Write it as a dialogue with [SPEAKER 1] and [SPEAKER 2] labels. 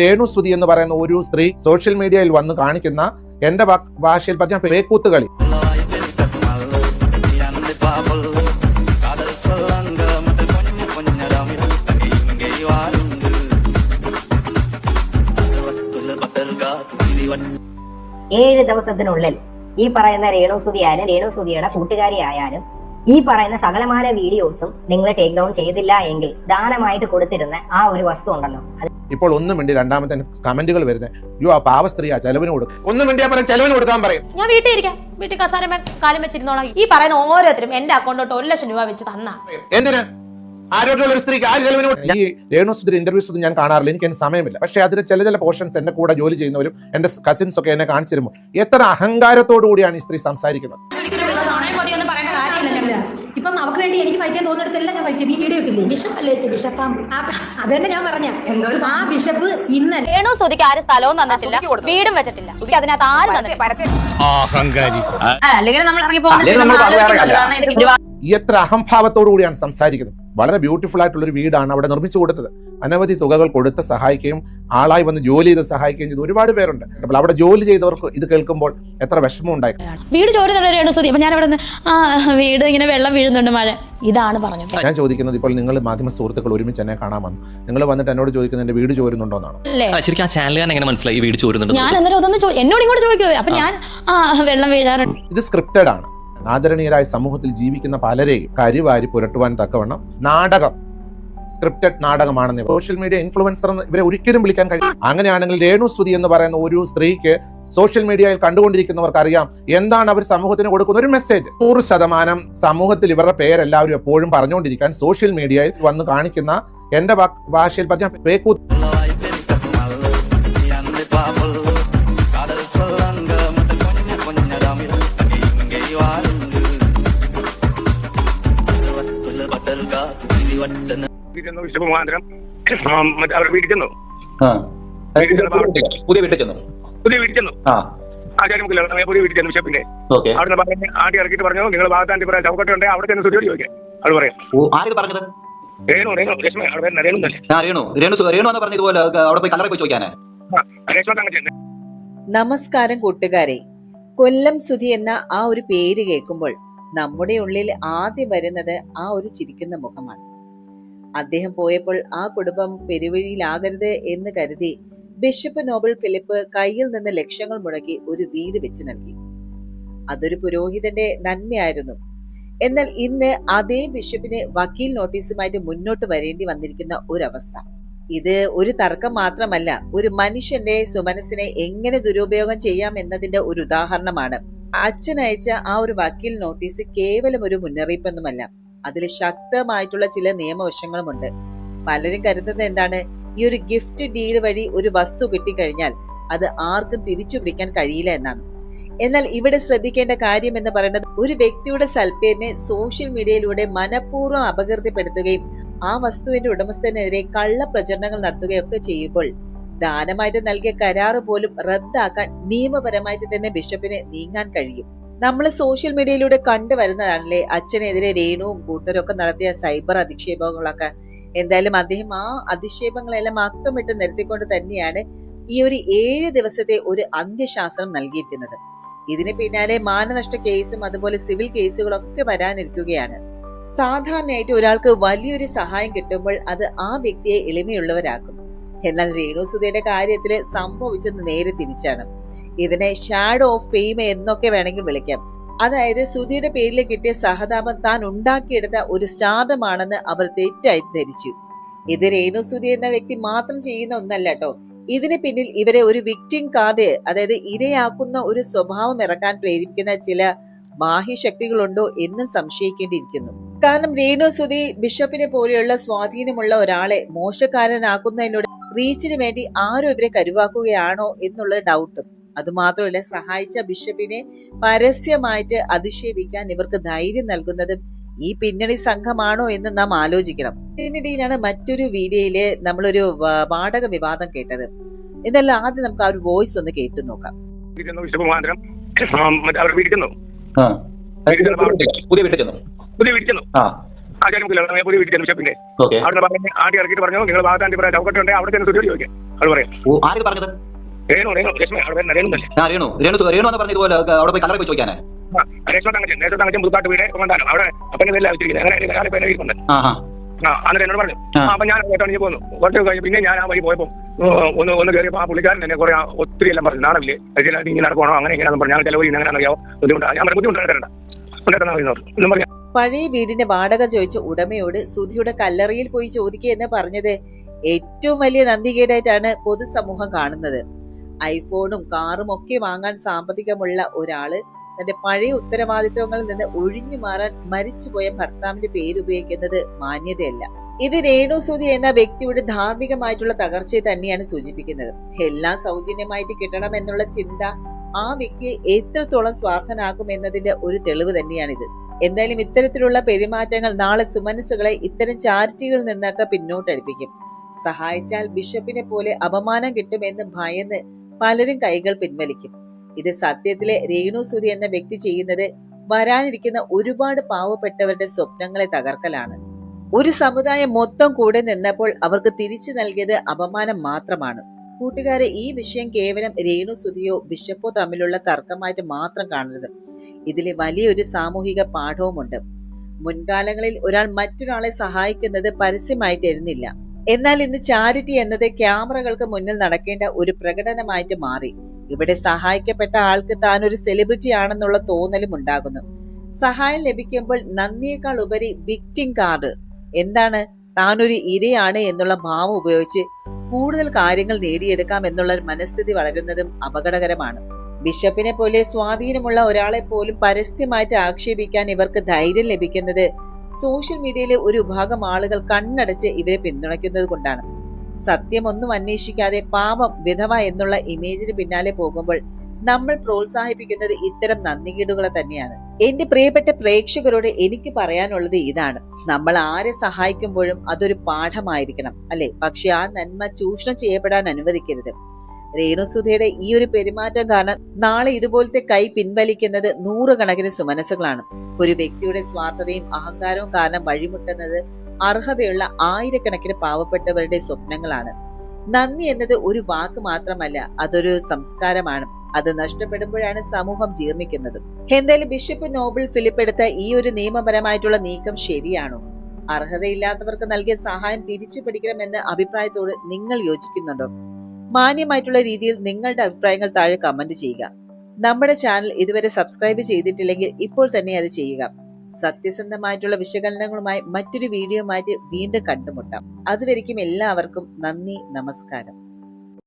[SPEAKER 1] രേണു സ്തുതി എന്ന് പറയുന്ന ഒരു സ്ത്രീ സോഷ്യൽ മീഡിയയിൽ വന്ന് കാണിക്കുന്ന എന്റെ ഭാഷയിൽ പറഞ്ഞ പേക്കൂത്ത് കളി
[SPEAKER 2] ഏഴ് ദിവസത്തിനുള്ളിൽ ഈ പറയുന്ന രേണുസുതി ആയാലും രേണുസുതിയുടെ കൂട്ടുകാരി ആയാലും ഈ പറയുന്ന സകലമാന വീഡിയോസും നിങ്ങൾ ടേക്ക് ഡൗൺ ചെയ്തില്ല എങ്കിൽ ദാനമായിട്ട് കൊടുത്തിരുന്ന ആ ഒരു വസ്തു ഉണ്ടല്ലോ.
[SPEAKER 1] ഇപ്പോൾ ഒന്നും മിണ്ടി രണ്ടാമത്തെ കമന്റുകൾ വരുന്നത് യോ ആ പാവ സ്ത്രീ ആ ചെലവിന് കൊടുക്കും ഒന്നും വേണ്ടി ഞാൻ പറയാം ചെലവിന് കൊടുക്കാൻ പറയും.
[SPEAKER 3] ഞാൻ വീട്ടിൽ ഇരിക്കാം. വീട്ടിൽ കസാരമ കാലം വെച്ചിരുന്നോളാം. ഈ പറയുന്ന ഓരോരുത്തരും എന്റെ അക്കൗണ്ടോട്ട് ഒരു ലക്ഷം രൂപ വെച്ച് തന്നാ.
[SPEAKER 1] എന്തിനാ? ആരോഗ്യമുള്ള ഒരു സ്ത്രീക്ക് ആ ചെലവിന് ഈ രേണു സുധീർ ഇന്റർവ്യൂസ് ഒന്നും ഞാൻ കാണാറില്ല. എനിക്ക് അതിന് സമയമില്ല. പക്ഷേ അതിന് ചില ചില പോർഷൻസ് എന്റെ കൂടെ ജോലി ചെയ്യുന്നവരും എന്റെ കസിൻസ് ഒക്കെ എന്നെ കാണിച്ചു തരുമ്പോൾ എത്ര അഹങ്കാരത്തോടു കൂടിയാണ് ഈ സ്ത്രീ സംസാരിക്കുന്നത്.
[SPEAKER 4] ഇപ്പം നമുക്ക് വേണ്ടി എനിക്ക് ഫൈറ്റ് ചെയ്യാൻ തോന്നിടത്തില്ല ഞാൻ ഫൈറ്റ് ചെയ്യും. ഈ വീഡിയോ ഇട്ടില്ലേ
[SPEAKER 3] ബിഷപ്പല്ലേ ബിഷപ്പാമ്പ്
[SPEAKER 4] അത് അതന്നെ ഞാൻ പറഞ്ഞ. ആ ബിഷപ്പ് ഇന്നലെ
[SPEAKER 3] രേണു സ്തുതിക്ക് ആരും സ്ഥലവും തന്നിട്ടില്ല. വീടും വെച്ചിട്ടില്ല. അതിനകത്ത് ആരും തന്നിട്ടില്ല. അല്ലെങ്കിൽ നമ്മൾ ഇറങ്ങി
[SPEAKER 1] ഈ എത്ര അഹംഭാവത്തോടു കൂടിയാണ് സംസാരിക്കുന്നത്. വളരെ ബ്യൂട്ടിഫുൾ ആയിട്ടുള്ള ഒരു വീടാണ് അവിടെ നിർമ്മിച്ചു കൊടുത്തത്. അനവധി തുകകൾ കൊടുത്ത് സഹായിക്കുകയും ആളായി വന്ന് ജോലി ചെയ്ത് സഹായിക്കുകയും ചെയ്ത്. ഒരുപാട് പേരുണ്ട്. അപ്പോൾ അവിടെ ജോലി ചെയ്തവർക്ക് ഇത് കേൾക്കുമ്പോൾ എത്ര വിഷമം ഉണ്ടായി.
[SPEAKER 3] വീട് ചോരുന്നുണ്ട് തുടരുകയാണ് അപ്പൊ ഞാൻ അവിടെ നിന്ന് വീട് ഇങ്ങനെ വെള്ളം വീഴുന്നുണ്ട് മഴ. ഇതാണ് പറഞ്ഞത്.
[SPEAKER 1] ഞാൻ ചോദിക്കുന്നത് ഇപ്പോൾ നിങ്ങൾ മാധ്യമ സുഹൃത്തുക്കൾ ഒരുമിച്ച് എന്നെ കാണാൻ വന്നു. നിങ്ങൾ വന്നിട്ട് എന്നോട് ചോദിക്കുന്നത് എന്റെ വീട് ചോരുന്നുണ്ടോ എന്നാണ്.
[SPEAKER 3] അല്ലേ?
[SPEAKER 5] ആ, ശരിക്കും ആ ചാനലുകാരൻ എങ്ങനെ മനസ്സിലായി വീട് ചോരുന്നുണ്ട്
[SPEAKER 3] ഞാൻ അന്നേരം അതൊന്ന് എന്നോട് ഇങ്ങോട്ട് ചോദിക്കുക അപ്പൊ ഞാൻ ആ വെള്ളം വീഴാറുണ്ട്.
[SPEAKER 1] ഇത് സ്ക്രിപ്റ്റഡ് ആണ്. ആദരണീയരായ സമൂഹത്തിൽ ജീവിക്കുന്ന പലരെയും കരിവാരി പുരട്ടുവാൻ തക്കവണ്ണം നാടകം സ്ക്രിപ്റ്റഡ് നാടകമാണെന്ന് സോഷ്യൽ മീഡിയ ഇൻഫ്ലുവൻസർ എന്ന് ഇവരെ ഒരിക്കലും വിളിക്കാൻ കഴിയും അങ്ങനെയാണെങ്കിൽ രേണു സ്തുതി എന്ന് പറയുന്ന ഒരു സ്ത്രീക്ക് സോഷ്യൽ മീഡിയയിൽ കണ്ടുകൊണ്ടിരിക്കുന്നവർക്ക് അറിയാം എന്താണ് അവർ സമൂഹത്തിന് കൊടുക്കുന്ന ഒരു മെസ്സേജ് നൂറ് ശതമാനം സമൂഹത്തിൽ ഇവരുടെ പേരെല്ലാവരും എപ്പോഴും പറഞ്ഞുകൊണ്ടിരിക്കാൻ സോഷ്യൽ മീഡിയയിൽ വന്ന് കാണിക്കുന്ന എന്റെ ഭാഷയിൽ പറഞ്ഞ
[SPEAKER 6] ആ, മറ്റേ അവരുടെ വീട്ടിൽ ചെന്നു.
[SPEAKER 7] പുതിയ വീട്ടിൽ ചെന്നു.
[SPEAKER 6] പുതിയ വീട്ടിൽ ചെന്നു.
[SPEAKER 7] ആ.
[SPEAKER 6] ആചാര്യമുക്കില്ല പുതിയ വീട്ടിൽ ചെന്നു ബിഷപ്പിന്റെ
[SPEAKER 7] ഓക്കെ.
[SPEAKER 6] അവിടെ നിന്ന് പറഞ്ഞ് ആട്ടി ഇറക്കിയിട്ട് പറഞ്ഞു നിങ്ങൾ ഭാഗത്താണ്ടി പറയാൻ ചൗക്കട്ട ഉണ്ടെങ്കിൽ അവിടെ ചെന്ന് സുധിയോട് ചോദിക്കാം. അവൾ പറയാം.
[SPEAKER 7] ആരിത് പറഞ്ഞത്?
[SPEAKER 6] രേണു രേണു രശ്മി അവിടെ വരുന്ന രേണു തന്നെ.
[SPEAKER 7] ആ രേണു. രേണു സു- രേണു എന്ന് പറഞ്ഞ ഇതുപോലെ അവിടെ പോയി കല്ലറ പോയി ചോദിക്കാനേ.
[SPEAKER 8] നമസ്കാരം കൂട്ടുകാരെ. കൊല്ലം സുധി എന്ന ആ ഒരു പേര് കേൾക്കുമ്പോൾ നമ്മുടെ ഉള്ളിൽ ആദ്യം വരുന്നത് ആ ഒരു ചിരിക്കുന്ന മുഖമാണ്. അദ്ദേഹം പോയപ്പോൾ ആ കുടുംബം പെരുവഴിയിലാകരുത് എന്ന് കരുതി ബിഷപ്പ് നോബൽ ഫിലിപ്പ് കയ്യിൽ നിന്ന് ലക്ഷങ്ങൾ മുടക്കി ഒരു വീട് വെച്ച് നൽകി. അതൊരു പുരോഹിതന്റെ നന്മയായിരുന്നു. എന്നാൽ ഇന്ന് അതേ ബിഷപ്പിന് വക്കീൽ നോട്ടീസുമായിട്ട് മുന്നോട്ട് വരേണ്ടി വന്നിരിക്കുന്ന ഒരവസ്ഥ. ഇത് ഒരു തർക്കം മാത്രമല്ല ഒരു മനുഷ്യന്റെ സുമനസിനെ എങ്ങനെ ദുരുപയോഗം ചെയ്യാം എന്നതിന്റെ ഒരു ഉദാഹരണമാണ്. അച്ഛൻ അയച്ച ആ ഒരു വക്കീൽ നോട്ടീസ് കേവലം ഒരു മുന്നറിയിപ്പൊന്നുമല്ല. അതിൽ ശക്തമായിട്ടുള്ള ചില നിയമവശങ്ങളുമുണ്ട്. പലരും കരുതുന്നത് എന്താണ്? ഈ ഒരു ഗിഫ്റ്റ് ഡീൽ വഴി ഒരു വസ്തു കിട്ടിക്കഴിഞ്ഞാൽ അത് ആർക്കും തിരിച്ചു പിടിക്കാൻ കഴിയില്ല എന്നാണ്. എന്നാൽ ഇവിടെ ശ്രദ്ധിക്കേണ്ട കാര്യം എന്ന് പറയുന്നത് ഒരു വ്യക്തിയുടെ സൽപ്പേരിനെ സോഷ്യൽ മീഡിയയിലൂടെ മനഃപൂർവം അപകീർത്തിപ്പെടുത്തുകയും ആ വസ്തുവിന്റെ ഉടമസ്ഥനെതിരെ കള്ള പ്രചരണങ്ങൾ നടത്തുകയൊക്കെ ചെയ്യുമ്പോൾ ദാനമായിട്ട് നൽകിയ കരാറ് പോലും റദ്ദാക്കാൻ നിയമപരമായിട്ട് തന്നെ ബിഷപ്പിനെ നീങ്ങാൻ കഴിയും. നമ്മൾ സോഷ്യൽ മീഡിയയിലൂടെ കണ്ടുവരുന്നതാണല്ലേ അച്ഛനെതിരെ രേണുവും കൂട്ടരും ഒക്കെ നടത്തിയ സൈബർ അധിക്ഷേപങ്ങളൊക്കെ. എന്തായാലും അദ്ദേഹം ആ അധിക്ഷേപങ്ങളെല്ലാം അക്കമിട്ട് നിരത്തിക്കൊണ്ട് തന്നെയാണ് ഈ ഒരു ഏഴ് ദിവസത്തെ ഒരു അന്ത്യശാസനം നൽകിയിരിക്കുന്നത്. ഇതിന് പിന്നാലെ മാനനഷ്ട കേസും അതുപോലെ സിവിൽ കേസുകളൊക്കെ വരാനിരിക്കുകയാണ്. സാധാരണയായിട്ട് ഒരാൾക്ക് വലിയൊരു സഹായം കിട്ടുമ്പോൾ അത് ആ വ്യക്തിയെ എളിമയുള്ളവരാക്കും. എന്നാൽ രേണു സുധയുടെ കാര്യത്തിൽ സംഭവിച്ചത് നേരെ തിരിച്ചാണ്. ഇതിനെ ഷാഡോ ഓഫ് ഫെയിം എന്നൊക്കെ വേണമെങ്കിൽ വിളിക്കാം. അതായത് സുധിയുടെ പേരിൽ കിട്ടിയ സഹതാപം താൻ ഉണ്ടാക്കിയെടുത്ത ഒരു സ്റ്റാർഡമാണെന്ന് അവർ തെറ്റായി ധരിച്ചു. ഇത് രേണു സുധി എന്ന വ്യക്തി മാത്രം ചെയ്യുന്ന ഒന്നല്ല കേട്ടോ ഇതിന് പിന്നിൽ ഇവരെ ഒരു വിക്ടിം കാർഡ് അതായത് ഇരയാക്കുന്ന ഒരു സ്വഭാവം ഇറക്കാൻ പ്രേരിപ്പിക്കുന്ന ചില ബാഹ്യശക്തികളുണ്ടോ എന്നും സംശയിക്കേണ്ടിയിരിക്കുന്നു. കാരണം രേണു സുധി ബിഷപ്പിനെ പോലെയുള്ള സ്വാധീനമുള്ള ഒരാളെ മോശക്കാരനാക്കുന്നതിനോട് റീച്ചിന് വേണ്ടി ആരും ഇവരെ കരുവാക്കുകയാണോ എന്നുള്ള ഡൗട്ടും അതുമാത്രമല്ല സഹായിച്ച ബിഷപ്പിനെ പരസ്യമായിട്ട് അധിക്ഷേപിക്കാൻ ഇവർക്ക് ധൈര്യം നൽകുന്നതും ഈ പിന്നണി സംഘമാണോ എന്ന് നാം ആലോചിക്കണം. ഇതിനിടയിലാണ് മറ്റൊരു വീഡിയോയിൽ നമ്മളൊരു വാടക വിവാദം കേട്ടത്. എന്നല്ല ആദ്യം നമുക്ക് ആ ഒരു വോയിസ് ഒന്ന് കേട്ടു നോക്കാം.
[SPEAKER 7] പുതിയ വീട്ടിൽ ചെന്നു.
[SPEAKER 6] പുതിയ വീട്ടിൽ ചെന്നു.
[SPEAKER 7] ആ
[SPEAKER 6] ആ ചേട്ടൻ പുതിയ വീട്ടിൽ ചെന്നു ഷെപ്പിന്റെ അവിടെ പറഞ്ഞ് ആട്ടി ഇറക്കിയിട്ട് പറഞ്ഞു നിങ്ങൾ ഭാഗത്താണ്ടി പറയാം ചൗക്കട്ടുണ്ട് അവിടെ ചെന്ന് സുജോലി ചോദിക്കാം. പറയാം.
[SPEAKER 7] ഓ ആര് പറഞ്ഞത്?
[SPEAKER 6] രേണു രേണു രശ്മി അവിടെ വരുന്ന രേണു തന്നെ.
[SPEAKER 7] ആ രേണു. രേണു സു- രേണു എന്ന് പറഞ്ഞതുപോലെ അവിടെ പോയി പോയി ചോദിക്കാനേ?
[SPEAKER 6] ആ രേഷ്മ തങ്കച്ചൻ രേഷ്മ തങ്കച്ചൻ പുതുക്കാട്ട് വീട് കൊണ്ടാണ്. അവിടെ അങ്ങനെ
[SPEAKER 7] ആ
[SPEAKER 6] അന്നേരം എന്നോട് പറഞ്ഞു. അപ്പൊ ഞാൻ കേട്ടോ പോന്നു. കുറച്ച് കഴിഞ്ഞ് പിന്നെ ഞാൻ ആ വഴി പോയപ്പോൾ ഒന്ന് ഒന്ന് കയറിയപ്പോൾ ആ പുള്ളിക്കാരൻ എന്നെ കുറെ ഒത്തിരി എല്ലാം പറഞ്ഞു. ചില ഇങ്ങനെ നടക്കണോ അങ്ങനെ ഇങ്ങനെ പറഞ്ഞു. ഞാൻ ചിലവ് അങ്ങനെ അറിയാവോ? ബുദ്ധിമുട്ടാണ് ഞാൻ ബുദ്ധിമുട്ടാണ് തരണ്ട. ഉണ്ടാക്കുന്ന എന്നും പറഞ്ഞു
[SPEAKER 8] പഴയ വീടിന്റെ വാടക ചോദിച്ച ഉടമയോട് സുധിയുടെ കല്ലറിയിൽ പോയി ചോദിക്കുക എന്ന് പറഞ്ഞത് ഏറ്റവും വലിയ നന്ദികേടായിട്ടാണ് പൊതുസമൂഹം കാണുന്നത്. ഐഫോണും കാറും ഒക്കെ വാങ്ങാൻ സാമ്പത്തികമുള്ള ഒരാൾ തന്റെ പഴയ ഉത്തരവാദിത്വങ്ങളിൽ നിന്ന് ഒഴിഞ്ഞു മാറാൻ മരിച്ചുപോയ ഭർത്താവിന്റെ പേരുപയോഗിക്കുന്നത് മാന്യതയല്ല. ഇത് രേണു സുധി എന്ന വ്യക്തിയുടെ ധാർമ്മികമായിട്ടുള്ള തകർച്ചയെ തന്നെയാണ് സൂചിപ്പിക്കുന്നത്. എല്ലാം സൗജന്യമായിട്ട് കിട്ടണം എന്നുള്ള ചിന്ത ആ വ്യക്തിയെ എത്രത്തോളം സ്വാർത്ഥനാക്കും എന്നതിന്റെ ഒരു തെളിവ് തന്നെയാണിത്. എന്തായാലും ഇത്തരത്തിലുള്ള പെരുമാറ്റങ്ങൾ നാളെ സുമനസ്സുകളെ ഇത്തരം ചാരിറ്റികളിൽ നിന്നൊക്കെ പിന്നോട്ടടിപ്പിക്കും. സഹായിച്ചാൽ ബിഷപ്പിനെ പോലെ അപമാനം കിട്ടുമെന്ന് ഭയന്ന് പലരും കൈകൾ പിൻവലിക്കും. ഇത് സത്യത്തിലെ രേണു സുതി എന്ന വ്യക്തി ചെയ്യുന്നത് വരാനിരിക്കുന്ന ഒരുപാട് പാവപ്പെട്ടവരുടെ സ്വപ്നങ്ങളെ തകർക്കലാണ്. ഒരു സമുദായം മൊത്തം കൂടെ നിന്നപ്പോൾ അവർക്ക് തിരിച്ചു നൽകിയത് അപമാനം മാത്രമാണ്. കൂട്ടുകാരെ ഈ വിഷയം കേവലം രേണു സുതിയോ ബിഷപ്പോ തമ്മിലുള്ള തർക്കമായിട്ട് മാത്രം കാണരുത്. ഇതിൽ വലിയൊരു സാമൂഹിക പാഠവുമുണ്ട്. മുൻകാലങ്ങളിൽ ഒരാൾ മറ്റൊരാളെ സഹായിക്കുന്നത് പരസ്യമായിട്ടിരുന്നില്ല എന്നാൽ ഇന്ന് ചാരിറ്റി എന്നത് ക്യാമറകൾക്ക് മുന്നിൽ നടക്കേണ്ട ഒരു പ്രകടനമായിട്ട് മാറി. ഇവിടെ സഹായിക്കപ്പെട്ട ആൾക്ക് താൻ ഒരു സെലിബ്രിറ്റി ആണെന്നുള്ള തോന്നലും ഉണ്ടാകുന്നു. സഹായം ലഭിക്കുമ്പോൾ നന്ദിയേക്കാൾ ഉപരി വിക്ടിം കാർഡ് എന്താണ്? താൻ ഒരു ഇരയാണ് എന്നുള്ള ഭാവം ഉപയോഗിച്ച് കൂടുതൽ കാര്യങ്ങൾ നേടിയെടുക്കാം എന്നുള്ള മനസ്ഥിതി വളരുന്നതും അപകടകരമാണ്. ബിഷപ്പിനെ പോലെ സ്വാധീനമുള്ള ഒരാളെ പോലും പരസ്യമായിട്ട് ആക്ഷേപിക്കാൻ ഇവർക്ക് ധൈര്യം ലഭിക്കുന്നത് സോഷ്യൽ മീഡിയയിലെ ഒരു വിഭാഗം ആളുകൾ കണ്ണടച്ച് ഇവരെ പിന്തുണയ്ക്കുന്നത് കൊണ്ടാണ്. സത്യമൊന്നും അന്വേഷിക്കാതെ പാപം വിധവ എന്നുള്ള ഇമേജിന് പിന്നാലെ പോകുമ്പോൾ നമ്മൾ പ്രോത്സാഹിപ്പിക്കുന്നത് ഇത്തരം നന്ദികേടുകളെ തന്നെയാണ്. എന്റെ പ്രിയപ്പെട്ട പ്രേക്ഷകരോട് എനിക്ക് പറയാനുള്ളത് ഇതാണ്. നമ്മൾ ആരെ സഹായിക്കുമ്പോഴും അതൊരു പാഠമായിരിക്കണം അല്ലെ? പക്ഷെ ആ നന്മ ചൂഷണം ചെയ്യപ്പെടാൻ അനുവദിക്കരുത്. രേണുസുധയുടെ ഈ ഒരു പെരുമാറ്റം കാരണം നാളെ ഇതുപോലത്തെ കൈ പിൻവലിക്കുന്നത് നൂറുകണക്കിന് സുമനസ്സുകളാണ്. ഒരു വ്യക്തിയുടെ സ്വാർത്ഥതയും അഹങ്കാരവും കാരണം വഴിമുട്ടുന്നത് അർഹതയുള്ള ആയിരക്കണക്കിന് പാവപ്പെട്ടവരുടെ സ്വപ്നങ്ങളാണ്. നന്ദി എന്നത് ഒരു വാക്ക് മാത്രമല്ല അതൊരു സംസ്കാരമാണ്. അത് നഷ്ടപ്പെടുമ്പോഴാണ് സമൂഹം ജീർണിക്കുന്നത്. എന്തായാലും ബിഷപ്പ് നോബിൾ ഫിലിപ്പ് എടുത്ത ഈ ഒരു നിയമപരമായിട്ടുള്ള നീക്കം ശരിയാണോ? അർഹതയില്ലാത്തവർക്ക് നൽകിയ സഹായം തിരിച്ചു പിടിക്കണമെന്ന അഭിപ്രായത്തോട് നിങ്ങൾ യോജിക്കുന്നുണ്ടോ? മാന്യമായിട്ടുള്ള രീതിയിൽ നിങ്ങളുടെ അഭിപ്രായങ്ങൾ താഴെ കമന്റ് ചെയ്യുക. നമ്മുടെ ചാനൽ ഇതുവരെ സബ്സ്ക്രൈബ് ചെയ്തിട്ടില്ലെങ്കിൽ ഇപ്പോൾ തന്നെ അത് ചെയ്യുക. സത്യസന്ധമായിട്ടുള്ള വിശകലനങ്ങളുമായി മറ്റൊരു വീഡിയോ മാറ്റി വീണ്ടും കണ്ടുമുട്ടാം. അതുവരിക്കും എല്ലാവർക്കും നന്ദി നമസ്കാരം.